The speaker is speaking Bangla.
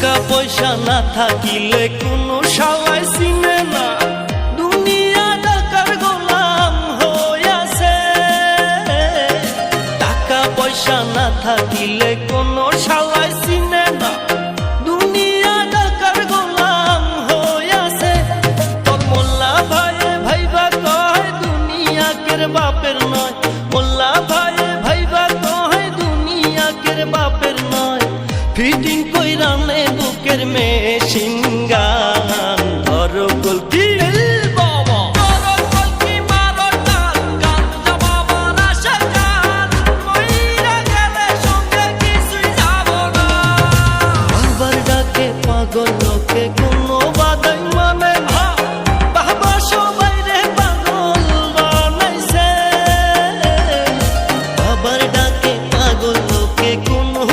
পয়সা না থাকিলে কোনো সালাই চিনে না। দুনিয়া টাকার গোলাম হইয়াছে টাকা পয়সা না থাকিলে কোনো সালাই চিনে না। দুনিয়া টাকার গোলাম হইয়াছে তোর ভাইবা কয় বাপের নয়। মোল্লা ভাইয়ে ভাইবা কয় দুনিয়াকের বাপের নয়। ফিটিং কইরা নে বুকের মেশিন গান ধর গলকি পাগল লোকে গো